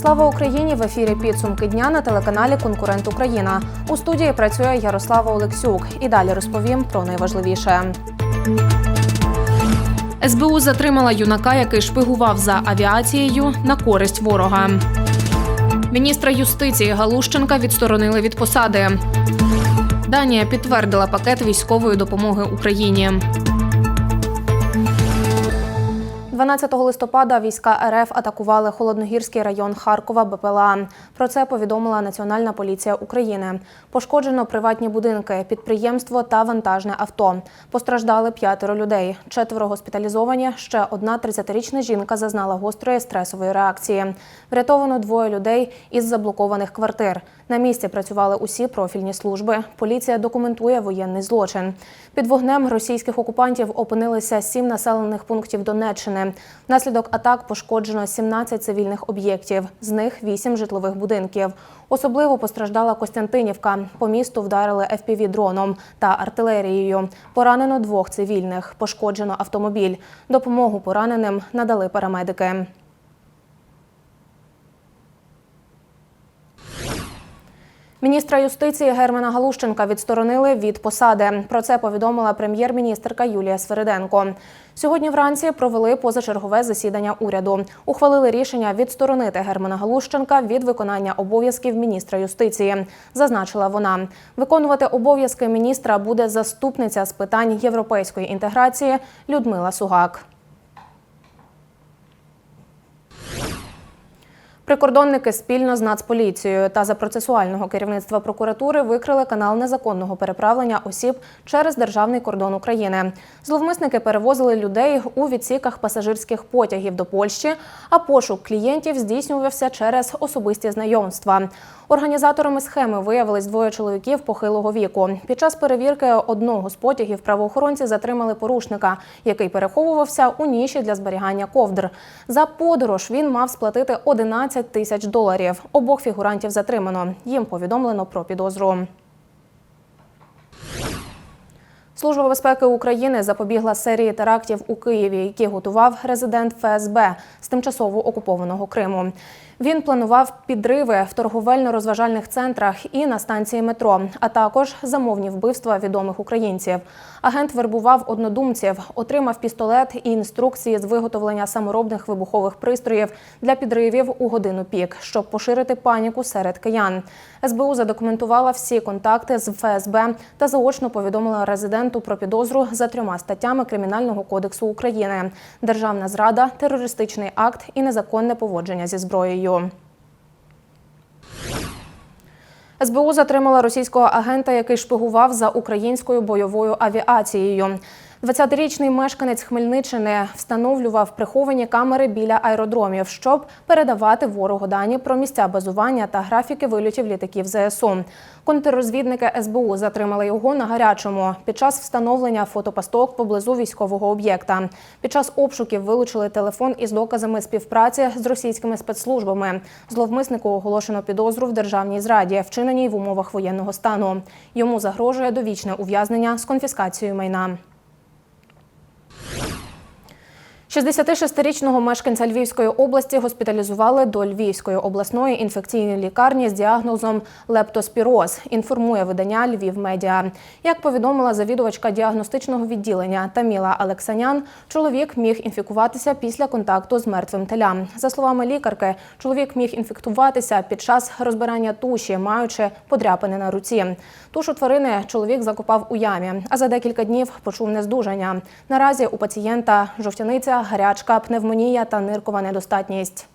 Слава Україні! В ефірі підсумки дня на телеканалі Конкурент Україна. У студії працює Ярослава Олексюк. І далі розповім про найважливіше. СБУ затримала юнака, який шпигував за авіацією на користь ворога. Міністра юстиції Галущенка відсторонили від посади. Данія підтвердила пакет військової допомоги Україні. 12 листопада війська РФ атакували холодногірський район Харкова БПЛА. Про це повідомила Національна поліція України. Пошкоджено приватні будинки, підприємство та вантажне авто. Постраждали п'ятеро людей. Четверо госпіталізовані. Ще одна 30-річна жінка зазнала гострої стресової реакції. Врятовано двоє людей із заблокованих квартир. На місці працювали усі профільні служби. Поліція документує воєнний злочин. Під вогнем російських окупантів опинилися сім населених пунктів Донеччини. Внаслідок атак пошкоджено 17 цивільних об'єктів, з них 8 житлових будинків. Особливо постраждала Костянтинівка. По місту вдарили fpv дроном та артилерією. Поранено двох цивільних. Пошкоджено автомобіль. Допомогу пораненим надали парамедики. Міністра юстиції Германа Галущенка відсторонили від посади. Про це повідомила прем'єр-міністерка Юлія Свериденко. Сьогодні вранці провели позачергове засідання уряду. Ухвалили рішення відсторонити Германа Галущенка від виконання обов'язків міністра юстиції. Зазначила вона, виконувати обов'язки міністра буде заступниця з питань європейської інтеграції Людмила Сугак. Прикордонники спільно з Нацполіцією та за процесуального керівництва прокуратури викрили канал незаконного переправлення осіб через державний кордон України. Зловмисники перевозили людей у відсіках пасажирських потягів до Польщі, а пошук клієнтів здійснювався через особисті знайомства. Організаторами схеми виявились двоє чоловіків похилого віку. Під час перевірки одного з потягів правоохоронці затримали порушника, який переховувався у ніші для зберігання ковдр. За подорож він мав сплатити 11 тисяч доларів. Обох фігурантів затримано. Їм повідомлено про підозру. Служба безпеки України запобігла серії терактів у Києві, які готував резидент ФСБ з тимчасово окупованого Криму. Він планував підриви в торговельно-розважальних центрах і на станції метро, а також замовні вбивства відомих українців. Агент вербував однодумців, отримав пістолет і інструкції з виготовлення саморобних вибухових пристроїв для підривів у годину пік, щоб поширити паніку серед киян. СБУ задокументувала всі контакти з ФСБ та заочно повідомила резиденту про підозру за трьома статтями Кримінального кодексу України: державна зрада, терористичний акт і незаконне поводження зі зброєю. СБУ затримала російського агента, який шпигував за українською бойовою авіацією. 20-річний мешканець Хмельниччини встановлював приховані камери біля аеродромів, щоб передавати ворогу дані про місця базування та графіки вильотів літаків ЗСУ. Контррозвідники СБУ затримали його на гарячому під час встановлення фотопасток поблизу військового об'єкта. Під час обшуків вилучили телефон із доказами співпраці з російськими спецслужбами. Зловмиснику оголошено підозру в державній зраді, вчиненій в умовах воєнного стану. Йому загрожує довічне ув'язнення з конфіскацією майна. 66-річного мешканця Львівської області госпіталізували до Львівської обласної інфекційної лікарні з діагнозом лептоспіроз. Інформує видання Львів Медіа. Як повідомила завідувачка діагностичного відділення Таміла Алексанян, чоловік міг інфікуватися після контакту з мертвим телям. За словами лікарки, чоловік міг інфектуватися під час розбирання туші, маючи подряпини на руці. Тушу тварини чоловік закопав у ямі, а за декілька днів почув нездужання. Наразі у пацієнта жовтяниця гарячка, пневмонія та ниркова недостатність.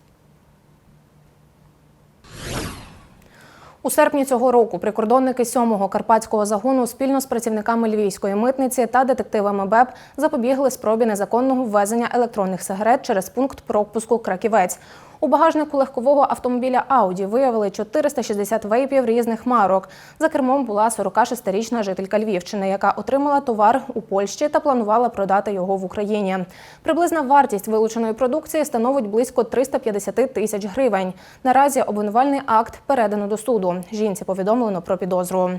У серпні цього року прикордонники 7-го карпатського загону спільно з працівниками львівської митниці та детективами БЕП запобігли спробі незаконного ввезення електронних сигарет через пункт пропуску Краківець. У багажнику легкового автомобіля Ауді виявили 460 вейпів різних марок. За кермом була 46-річна жителька Львівщини, яка отримала товар у Польщі та планувала продати його в Україні. Приблизна вартість вилученої продукції становить близько 350 тисяч гривень. Наразі обвинувальний акт передано до суду. Жінці повідомлено про підозру.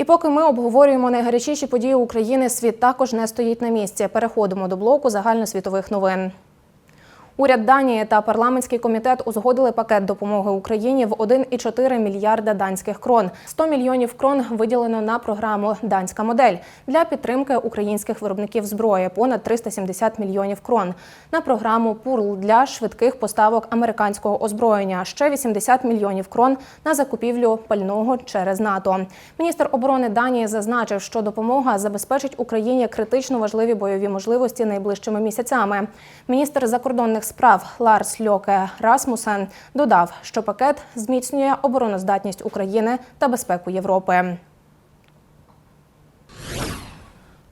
І поки ми обговорюємо найгарячіші події України, світ також не стоїть на місці. Переходимо до блоку загальносвітових новин. Уряд Данії та парламентський комітет узгодили пакет допомоги Україні в 1,4 мільярда данських крон. 100 мільйонів крон виділено на програму Данська модель для підтримки українських виробників зброї. Понад 370 мільйонів крон на програму ПУРЛ для швидких поставок американського озброєння. Ще 80 мільйонів крон на закупівлю пального через НАТО. Міністр оборони Данії зазначив, що допомога забезпечить Україні критично важливі бойові можливості найближчими місяцями. Міністр закордонних справ Ларс Льоке Расмусен додав, що пакет зміцнює обороноздатність України та безпеку Європи.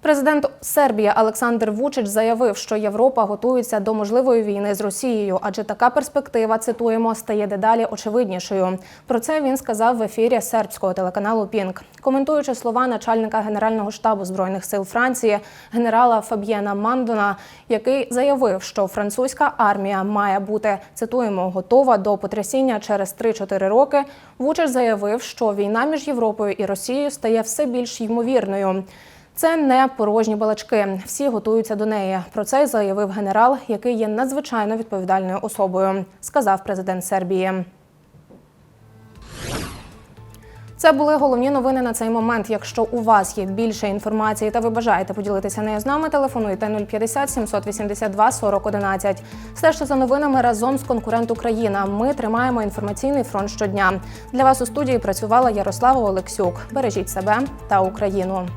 Президент Сербії Олександр Вучич заявив, що Європа готується до можливої війни з Росією, адже така перспектива, цитуємо, стає дедалі очевиднішою. Про це він сказав в ефірі сербського телеканалу Пінк, коментуючи слова начальника генерального штабу збройних сил Франції генерала Фаб'єна Мандона, який заявив, що французька армія має бути цитуємо готова до потрясіння через 3-4 роки. Вучич заявив, що війна між Європою і Росією стає все більш ймовірною. Це не порожні балачки. Всі готуються до неї. Про це заявив генерал, який є надзвичайно відповідальною особою, сказав президент Сербії. Це були головні новини на цей момент. Якщо у вас є більше інформації та ви бажаєте поділитися нею з нами, телефонуйте 050 782 40 11. Стежте за новинами разом з конкурент Україна. Ми тримаємо інформаційний фронт щодня. Для вас у студії працювала Ярослава Олексюк. Бережіть себе та Україну.